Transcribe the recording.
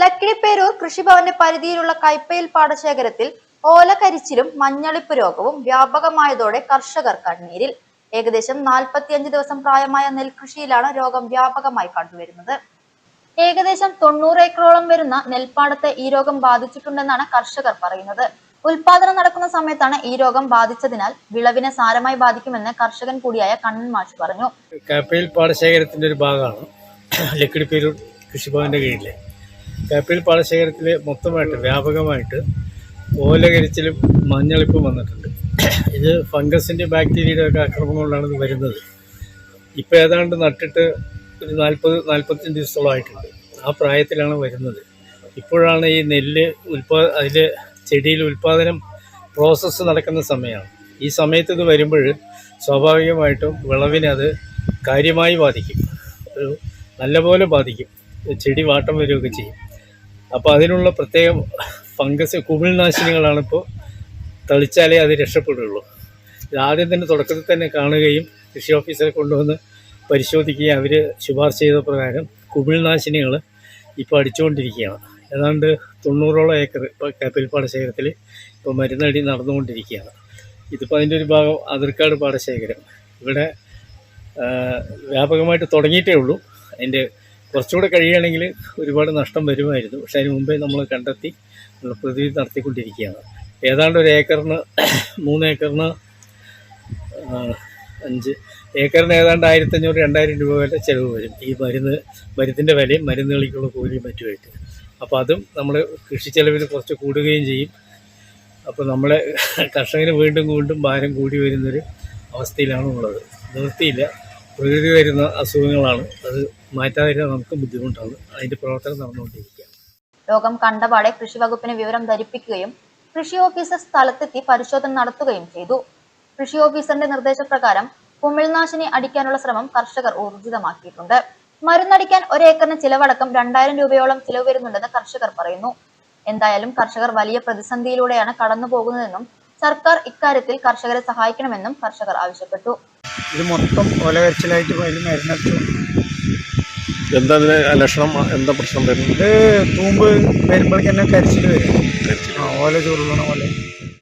ലക്കിടിപ്പേരൂർ കൃഷിഭവന്റെ പരിധിയിലുള്ള കൈപ്പയിൽ പാടശേഖരത്തിൽ ഓലകരിച്ചിലും മഞ്ഞളിപ്പ് രോഗവും വ്യാപകമായതോടെ കർഷകർ കണ്ണീരിൽ. ഏകദേശം നാൽപ്പത്തിയഞ്ച് ദിവസം പ്രായമായ നെൽകൃഷിയിലാണ് രോഗം വ്യാപകമായി കണ്ടുവരുന്നത്. ഏകദേശം തൊണ്ണൂറ് ഏക്കറോളം വരുന്ന നെൽപ്പാടത്തെ ഈ രോഗം ബാധിച്ചിട്ടുണ്ടെന്നാണ് കർഷകർ പറയുന്നത്. ഉൽപാദനം നടക്കുന്ന സമയത്താണ് ഈ രോഗം ബാധിച്ചതിനാൽ വിളവിനെ സാരമായി ബാധിക്കുമെന്ന് കർഷകൻ കൂടിയായ കണ്ണൻ മാഷ് പറഞ്ഞു. കപ്പയിൽ പാടശേഖരത്തിന്റെ ഒരു ഭാഗമാണ് ലക്കിടിപ്പേരൂർ കൃഷിഭവന്റെ കീഴിലെ. കാപ്പയിൽ പാടശേഖരത്തിൽ മൊത്തമായിട്ട് വ്യാപകമായിട്ട് ഓലകരിച്ചിലും മഞ്ഞളിപ്പും വന്നിട്ടുണ്ട്. ഇത് ഫംഗസിന്റെ ബാക്ടീരിയയുടെ ഒക്കെ ആക്രമണം കൊണ്ടാണ് ഇത് വരുന്നത്. ഇപ്പോൾ ഏതാണ്ട് നട്ടിട്ട് ഒരു നാൽപ്പത് നാൽപ്പത്തഞ്ച് ദിവസത്തോളമായിട്ടുണ്ട് ആ പ്രായത്തിലാണ് വരുന്നത്. ഇപ്പോഴാണ് ഈ നെല്ല് ഉൽപാ അതിൽ ചെടിയിൽ ഉൽപാദനം പ്രോസസ്സ് നടക്കുന്ന സമയമാണ്. ഈ സമയത്ത് ഇത് വരുമ്പോൾ സ്വാഭാവികമായിട്ടും വിളവിനെ അത് കാര്യമായി ബാധിക്കും. ഒരു നല്ലപോലെ ബാധിക്കും. ചെടി വാട്ടം വരികയൊക്കെ ചെയ്യും. അപ്പോൾ അതിനുള്ള പ്രത്യേക ഫംഗസ് കുമിൾനാശിനികളാണ് ഇപ്പോൾ തളിച്ചാലേ അത് രക്ഷപ്പെടുകയുള്ളൂ ഇത് ആദ്യം തന്നെ തുടക്കത്തിൽ തന്നെ കാണുകയും കൃഷി ഓഫീസറെ കൊണ്ടുവന്ന് പരിശോധിക്കുകയും അവർ ശുപാർശ ചെയ്ത പ്രകാരം കുമിൾനാശിനികൾ ഇപ്പോൾ അടിച്ചുകൊണ്ടിരിക്കുകയാണ്. ഏതാണ്ട് തൊണ്ണൂറോളം ഏക്കർ ഇപ്പോൾ കാപ്പിൽ പാടശേഖരത്തിൽ ഇപ്പോൾ മരുന്നടി നടന്നുകൊണ്ടിരിക്കുകയാണ്. ഇതിപ്പോൾ അതിന്റെ ഒരു ഭാഗം അതിർക്കാട് പാടശേഖരം. ഇവിടെ വ്യാപകമായിട്ട് തുടങ്ങിയിട്ടേ ഉള്ളൂ. അതിന്റെ കുറച്ചുകൂടെ കഴിയുകയാണെങ്കിൽ ഒരുപാട് നഷ്ടം വരുമായിരുന്നു. പക്ഷേ അതിന് മുമ്പേ നമ്മൾ കണ്ടെത്തി പ്രതിവിധി നടത്തിക്കൊണ്ടിരിക്കുകയാണ്. ഏതാണ്ട് ഒരു ഏക്കറിന് മൂന്ന് ഏക്കറിന് അഞ്ച് ഏക്കറിന് ഏതാണ്ട് ആയിരത്തഞ്ഞൂറ് രണ്ടായിരം രൂപ വരെ ചിലവ് വരും. ഈ മരുന്ന് മരുന്നിന്റെ വിലയും മരുന്നുകളിക്കുള്ള കൂലിയും മറ്റുമായിട്ട്. അപ്പോൾ അതും നമ്മൾ കൃഷി ചെലവിൽ കുറച്ച് കൂടുകയും ചെയ്യും. അപ്പോൾ നമ്മളെ കർഷകന് വീണ്ടും വീണ്ടും ഭാരം കൂടി വരുന്നൊരു അവസ്ഥയിലാണ് ഉള്ളത്. നിർത്തിയില്ല. പ്രകൃതി വരുന്ന അസുഖങ്ങളാണ്. അത് മാറ്റാതിരുന്നാൽ നമുക്ക് ബുദ്ധിമുട്ടാണ്. അതിന്റെ പ്രവർത്തനം നടന്നുകൊണ്ടിരിക്കുകയാണ്. രോഗം കണ്ടപാടെ കൃഷി വകുപ്പിന് വിവരം ധരിപ്പിക്കുകയും കൃഷി ഓഫീസർ സ്ഥലത്തെത്തി പരിശോധന നടത്തുകയും ചെയ്തു. കൃഷി ഓഫീസറിന്റെ നിർദ്ദേശപ്രകാരം കുമിൾനാശിനി അടിക്കാനുള്ള ശ്രമം കർഷകർ ഊർജിതമാക്കിയിട്ടുണ്ട്. മരുന്നടിക്കാൻ ഒരേക്കറിന് ചിലവടക്കം രണ്ടായിരം രൂപയോളം ചിലവ് വരുന്നുണ്ടെന്ന് കർഷകർ പറയുന്നു. എന്തായാലും കർഷകർ വലിയ പ്രതിസന്ധിയിലൂടെയാണ് കടന്നു പോകുന്നതെന്നും സർക്കാർ ഇക്കാര്യത്തിൽ കർഷകരെ സഹായിക്കണമെന്നും കർഷകർ ആവശ്യപ്പെട്ടു. ഇത് മൊത്തം ഒലവരച്ചിലായിട്ട് അതിൽ മരുന്നടിച്ചു. എന്താ ഇതിന് ലക്ഷണം? എന്താ പ്രശ്നം വരുന്നത്? ഇത് തൂമ്പ് വരുമ്പോഴേക്കന്നെ തന്നെ കരിച്ചിൽ വരും. ആ ഓല ചുരുളണ പോലെ.